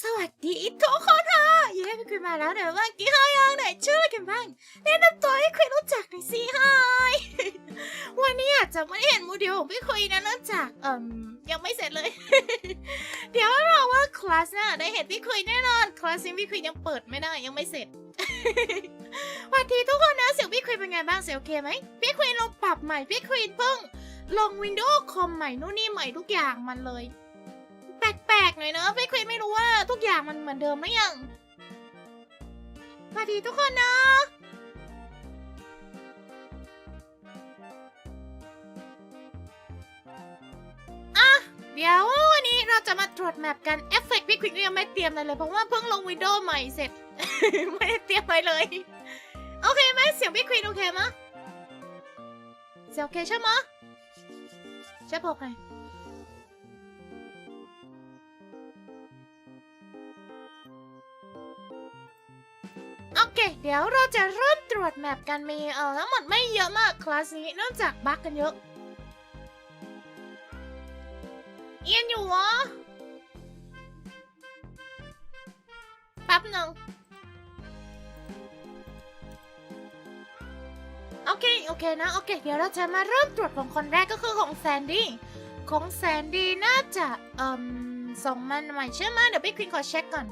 สวัสดีทุกคนค่ะเย้พี่คุยมาแล้วเดี๋ยวว่ากี่ห้ายังไหนชื่ออะไรกันบ้างแนะนำตัวให้คุยรู้จักหน่อยสิฮายวันนี้อาจจะไม่ได้เห็นโมเดลของพี่คุยนะเนื่องจากเอ่มยังไม่เสร็จเลย เดี๋ยวรอว่าคลาสหน้าได้เห็นพี่คุยแน่นอนคลาสนี้พี่คุยยังเปิดไม่ได้ยังไม่เสร็จสวัสดีทุกคนนะเสียงพี่คุยเป็นไงบ้างเสียงโอเคไหมพี่คุยลงปรับใหม่พี่คุยเพิ่งลงวินโดว์คอมใหม่นู่นนี่ใหม่ทุกอย่างมันเลย ลกๆหน่อยเนอะพี่ควีนไม่รู้ว่าทุกอย่างมันเหมือนเดิมหรือยังสวัสดีทุกคนนะอะ เดี๋ยววันนี้เราจะมาตรวจแมปกันเอฟเฟกต์พี่ควีนก็ยังไม่เตรียมอะไรเลยเพราะว่าเพิ่งลงวิดีโอใหม่เสร็จ ไม่ได้เตรียมอะไรเลย โอเคไหมเสียงพี่ควีนโอเคไหมะเสียงโอเคใช่ไหมะใช่พอใคร เค เดี๋ยวเราจะเริ่มตรวจแมปกันมีเออทั้งหมดไม่เยอะมากคลาสนี้เนื่องจากบั๊กกันเยอะ เอียนอยู่วะแป๊บหนึ่งโอเค โอเคนะ โอเค เดี๋ยวเราจะมาเริ่มตรวจของคนแรกก็คือของแซนดี้ ของแซนดี้น่าจะเอ่มส่งมันใหม่ใช่ไหมเดี๋ยวพี่ควินขอเช็คก่อน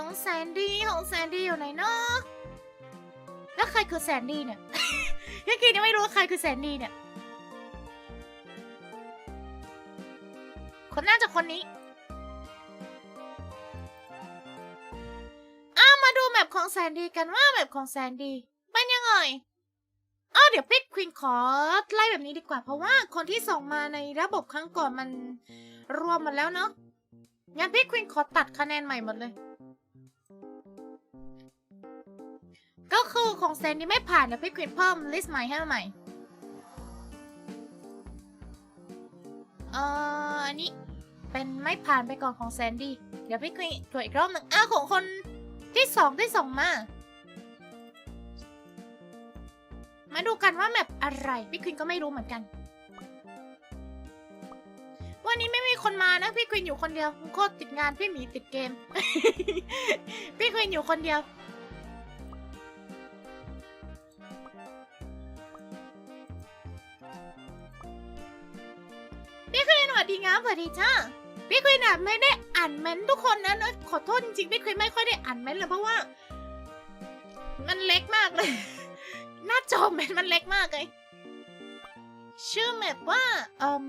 ของแซนดี้ของแซนดี้อยู่ไหนเนาะแล้วใครคือแซนดี้เนี่ย ยังคิดยังไม่รู้ว่าใครคือแซนดี้เนี่ย คนน่าจะคนนี้อ้ามาดูแมปของแซนดี้กันว่าแมปของแซนดี้เป็นยังไงอ้าวเดี๋ยวพี่ควินขอไล่แบบนี้ดีกว่าเพราะว่าคนที่ส่งมาในระบบครั้งก่อนมันรวมหมาแล้วเนาะงั้นพี่ควินขอตัดคะแนนใหม่หมดเลย ก็คือของเซนนี่ไม่ผ่านเดี๋ยวพี่ควินเพิ่มลิสต์ใหม่ให้ใหม่ เอ่ออันนี้เป็นไม่ผ่านไปก่อนของแซนดี้ เดี๋ยวพี่ควินตรวจอีกรอบหนึ่งอ้าวของคนที่สองที่ส่งมา มาดูกันว่าแมปอะไร พี่ควินก็ไม่รู้เหมือนกัน วันนี้ไม่มีคนมานะ พี่ควินอยู่คนเดียวโคตรติดงานพี่หมีติดเกม พี่ควินอยู่คนเดียว พี่ควีนสวัสดีครับสวัสดีจ้าพี่ควีนอะไม่ได้อ่านเม้นทุกคนนะนะขอโทษจริงๆพี่ควีนไม่ค่อยได้อ่านเม้นเลยเพราะว่า มันเล็กมากเลย หน้าจอเม้นมันเล็กมากเลยชื่อแมปว่าเอ่ม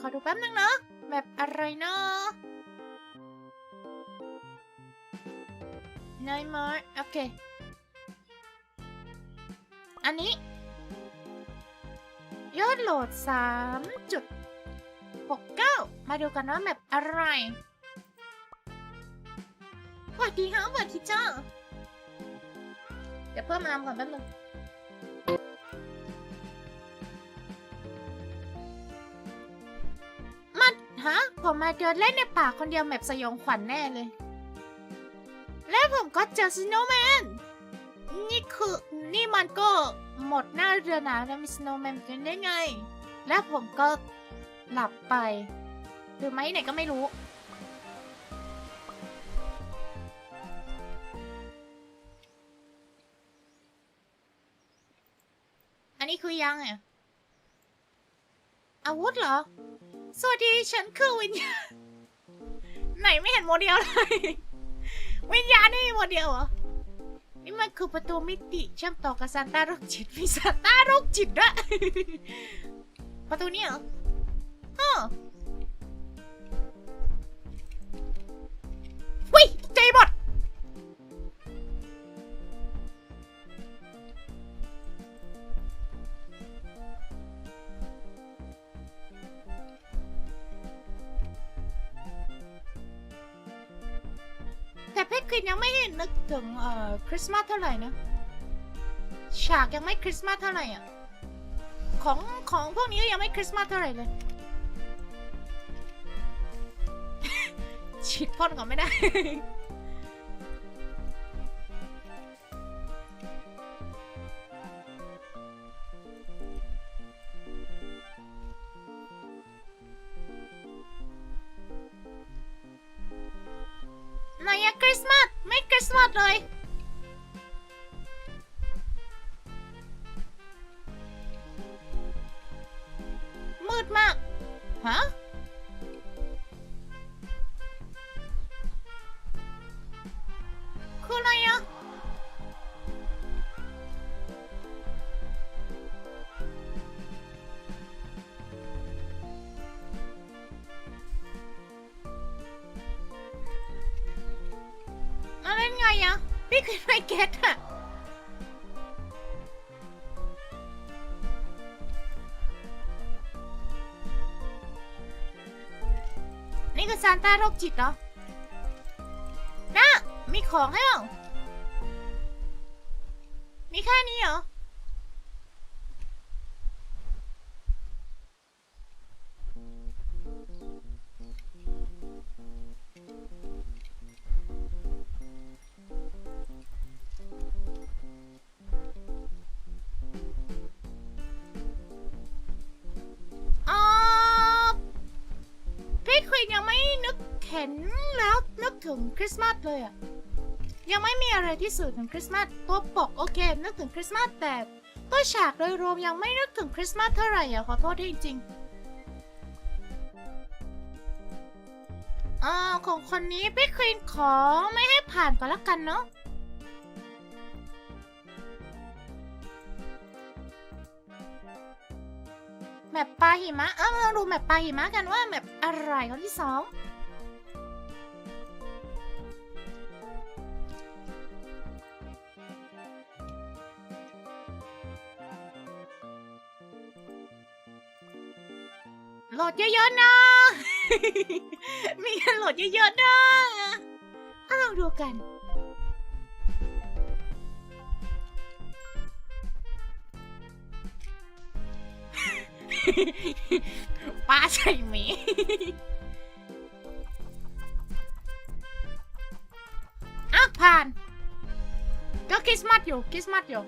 ขอดูแป๊บนึงเนาะแมปอะไรเนาะนมาร์โอเค อันนี้ ยอดโหลด3จุด 69 มาดูกันว่าแมปอะไรสวัสดีครับสวัสดีจ้า เดี๋ยวเพิ่มอามก่อนแป๊บนึงมาฮะ ผมมาเดินเล่นในป่าคนเดียวแมปสยองขวัญแน่เลย แล้วผมก็เจอสโนว์แมน นี่คือนี่มันก็หมดหน้าเรือหนาวแล้วมีสโนว์แมนกันได้ไง แล้วผมก็ หลับไป หรือไม่ไหนก็ไม่รู้ อันนี้คือยังไงอาวุธเหรอ สวัสดีฉันคือวิญญาณ ไหนไม่เห็นโมเดลเลย วิญญาณนี่โมเดลเหรอ นี่มันคือประตูมิติเชื่อมต่อกับซานต้าโรคจิตมีซานต้าโรคจิตด้วยประตูนี้เหรอ อ้อวิใจหมดแต่เพชรควินยังไม่เห็นนึกถึงเอ่อคริสต์มาสเท่าไหร่นะ ฉากยังไม่คริสต์มาสเท่าไหร่อะ ของของพวกนี้ก็ยังไม่คริสต์มาสเท่าไหร่เลย ฉีดพ่นก่อนไม่ได้ ไหนอะคริสต์มาสไม่คริสต์มาสเลย นี่คือไม่เก็ตอะนี่คือซานต้าโรคจิตเหรอนะมีของให้เหรอมีแค่นี้เหรอ เห็นแล้วนึกถึงคริสต์มาสเลยอะยังไม่มีอะไรที่สื่อถึงคริสต์มาสตัวปกโอเค นึกถึงคริสต์มาสแต่ตัวฉากโดยรวมยังไม่นึกถึงคริสต์มาสเท่าไหร่อะขอโทษด้วยจริงอ่าของคนนี้พี่ควีนขอไม่ให้ผ่านก็แล้วกันเนาะแมปปลาหิมะ เอ้าเราดูแมปปลาหิมะกันว่าแมปอะไรคนที่สอง โหลดเยอะๆนะ มีกันโหลดเยอะๆนะเอาลองดูกัน ป้าใช่ไหมอะผ่าน ก็คริสต์มาสอยู่คริสต์มาสอยู่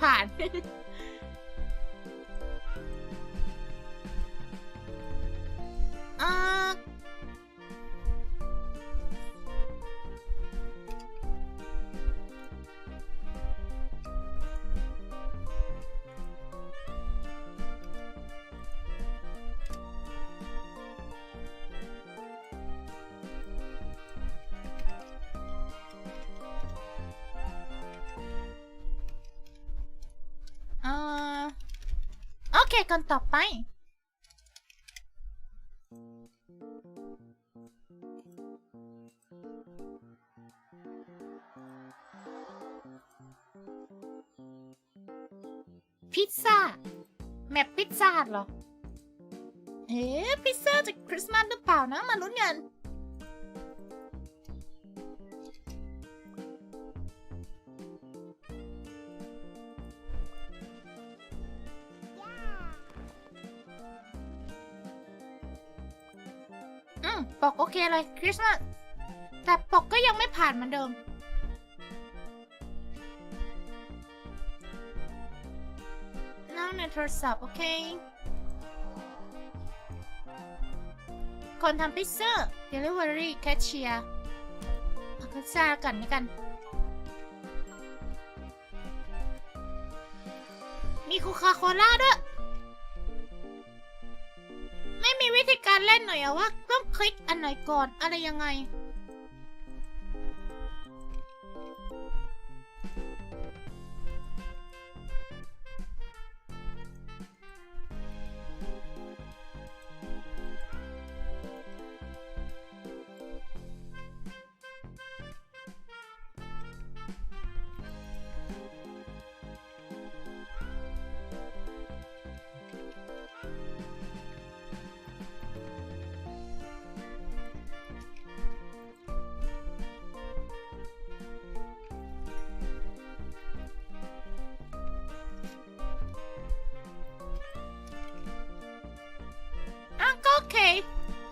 ผ่าน อ่าอ่าโอเคกันต่อไป พิซซ่า แมปพิซซ่าเหรอ เอ๊ะพิซซ่าจากคริสต์มาสหรือเปล่านะมาลุ้นกันอืมปกโอเคเลยคริสต์มาสแต่ปกก็ยังไม่ผ่านเหมือนเดิม นั่งในโทรศัพท์ โอเค คนทำพิซซ่า Delivery Cashier พิซซ่ากันนี่กัน มีโคคาโคล่าด้วย ไม่มีวิธีการเล่นหน่อยอะว่า ต้องคลิกอันไหนก่อนอะไรยังไง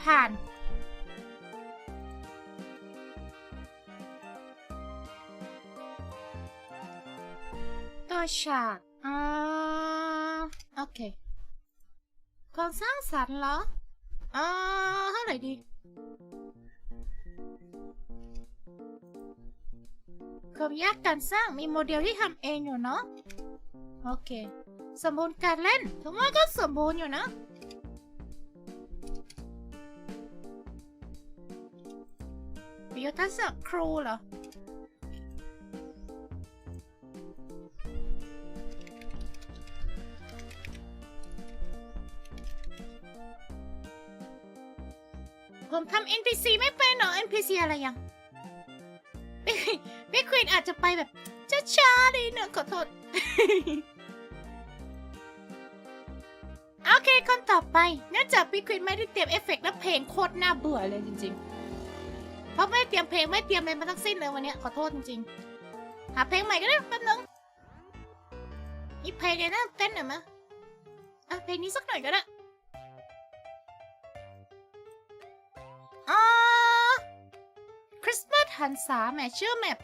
ผ่านตัวฉากอ่าโอเคคนสร้างสรรค์เหรออ่าเท่าไหร่ดีความยากการสร้างมีโมเดลที่ทำเองอยู่เนาะ โอเค สมบูรณ์การเล่นถือว่าก็สมบูรณ์อยู่นะ วิทยาทัศน์ครูเหรอ ผมทำ NPC ไม่เป็นเหรอ NPC อะไรยังพี่ควีนอาจจะไปแบบช้าๆเลยเนอะขอโทษ โอเค คนต่อไปเนื่องจากพี่ควีนไม่ได้เตรียมเอฟเฟกต์และเพลงโคตรน่าเบื่อเลยจริงๆ ราะไม่เตรียมเพลงไม่เตรียมอะไรมาทั้งสิ้นเลยวันเนี้ยขอโทษจริงๆ หาเพลงใหม่ก็ได้แป๊บนึงมีเพลงอะไรน่าเต้นหน่อยมะอะเพลงนี้สักหน่อยก็ได้คริสต์มาสหันษาแหมชื่อแมป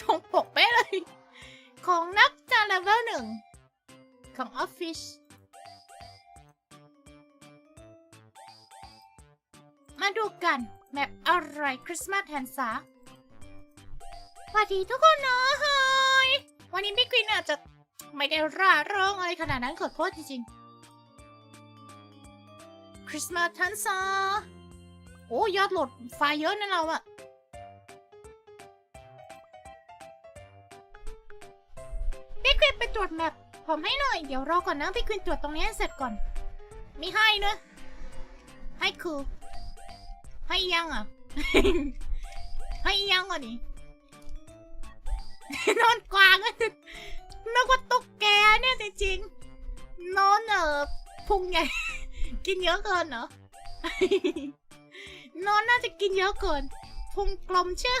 ตรงปกเป๊ะเลย ของนักจาเลเวลหนึ่ง ของออฟฟิศมาดูกัน แมปอะไรคริสต์มาสหันษาสวัสดีทุกคนเนาะเฮ้ยวันนี้พี่กรีนอาจจะไม่ได้ร่าเริงอะไรขนาดนั้นขอโทษจริงๆ คริสต์มาสหันษาโอ้ยอดโหลดไฟเยอะนะเราอะพี่ควินไปตรวจแมปผมให้หน่อย เดี๋ยวรอก่อนนะพี่ควินตรวจตรงนี้ให้เสร็จก่อน มีให้เนอะให้คือ ให้ยังอะ ให้ยังอะนี่นอนกวางอะนึกว่าตุ๊กแกเนี่ยจริงๆนอนเออพุงใหญ่ กินเยอะเกินเหรอนอนน่าจะกินเยอะเกินพุงกลมเชื่อ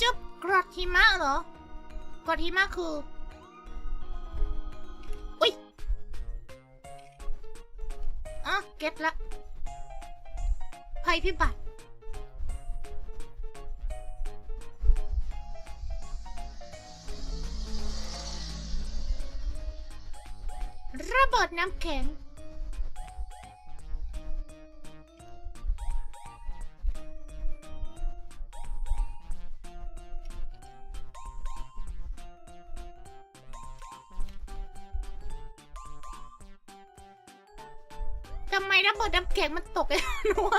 จุบกรดหิมะเหรอกรดหิมะคือ อะเก็ตละ ภัยพิบัติ ระเบิดน้ำแข็ง ทำไมระเบิดน้ำแข็งมันตกไอ้นัว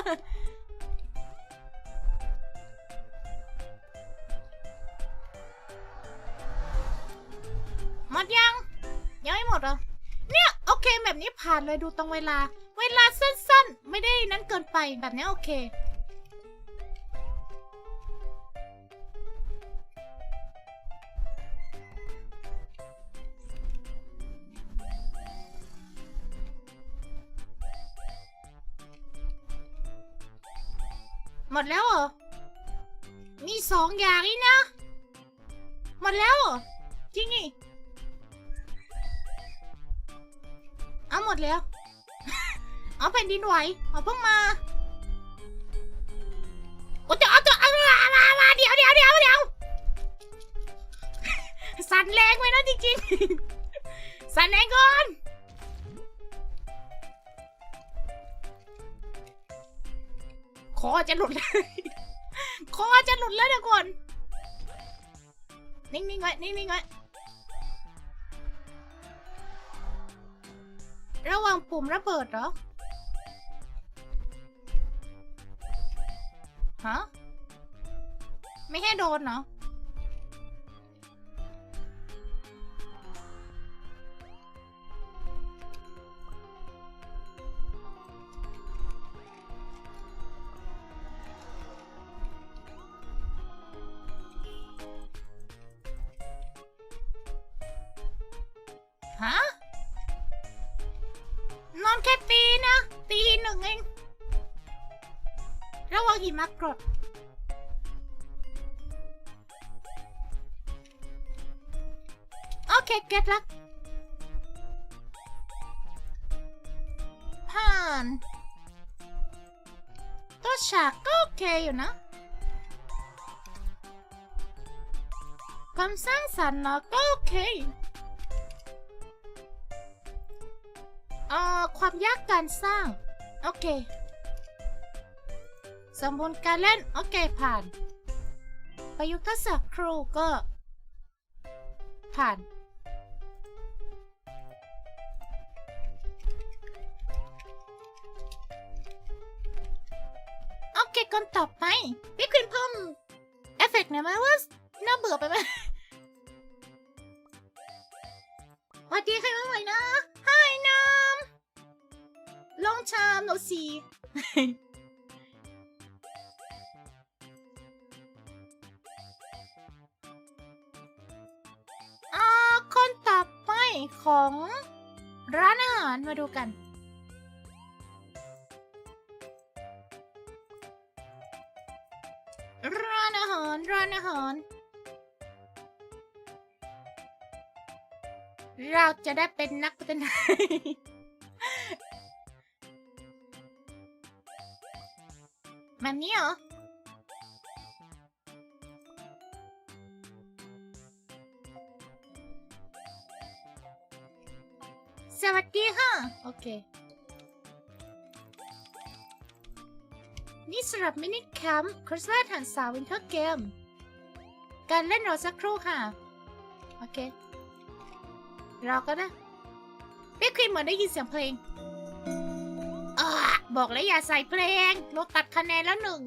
หมดยัง ยังไม่หมดเหรอ เนี่ย โอเคแบบนี้ผ่านเลยดูตรงเวลา เวลาสั้นๆ ไม่ได้นั้นเกินไปแบบนี้โอเค หมดแล้วเหรอ มีสองอย่างนี่นะ หมดแล้วเหรอ จริงนี่เอาหมดแล้ว เอาแผ่นดินไหวเอาเพิ่งมาโอ้จะเอาตัวเอามามามาเดี๋ยวเดี๋ยวเดี๋ยวเดี๋ยวสั่นแรงไปนะจริงๆสั่นแรงก่อน อจะหลุดเลย คอจะหลุดแล้วทุก่อนนิ่งๆไว้ นิ่งๆไว้ ระวังปุ่มระเบิดเหรอ ฮะ ไม่ให้โดนเหรอ หิมะกรดโอเคเก็ตละผ่านตัวฉากก็โอเคอยู่นะความสร้างสรรค์เนะก็โอเคเอ่อความยากการสร้าง โอเค สมบูรณ์การเล่น โอเคผ่าน ประยุกต์ทักษะครูก็ ผ่าน โอเคคนต่อไปพี่ควินเพิ่มเอฟเฟกต์หน่อยไหมว่าน่าเบื่อไปไหมสวัสดีใครมาใหม่นะ Hi น้ำลองชามโนซี ของร้านอาหารมาดูกัน ร้านอาหาร ร้านอาหาร เราจะได้เป็นนักพัฒนาแบบนี้เหรอ สวัสดีค่ะ โอเค นี่สำหรับมินิแคมป์คริสต์มาสหันสาววินเทอร์เกม การเล่นรอสักครู่ค่ะ โอเคเราก็ได้พี่ควีนเหมือนได้ยินเสียงเพลงอาบอกแล้วอย่าใส่เพลงลดตัดคะแนนแล้วหนึ่ง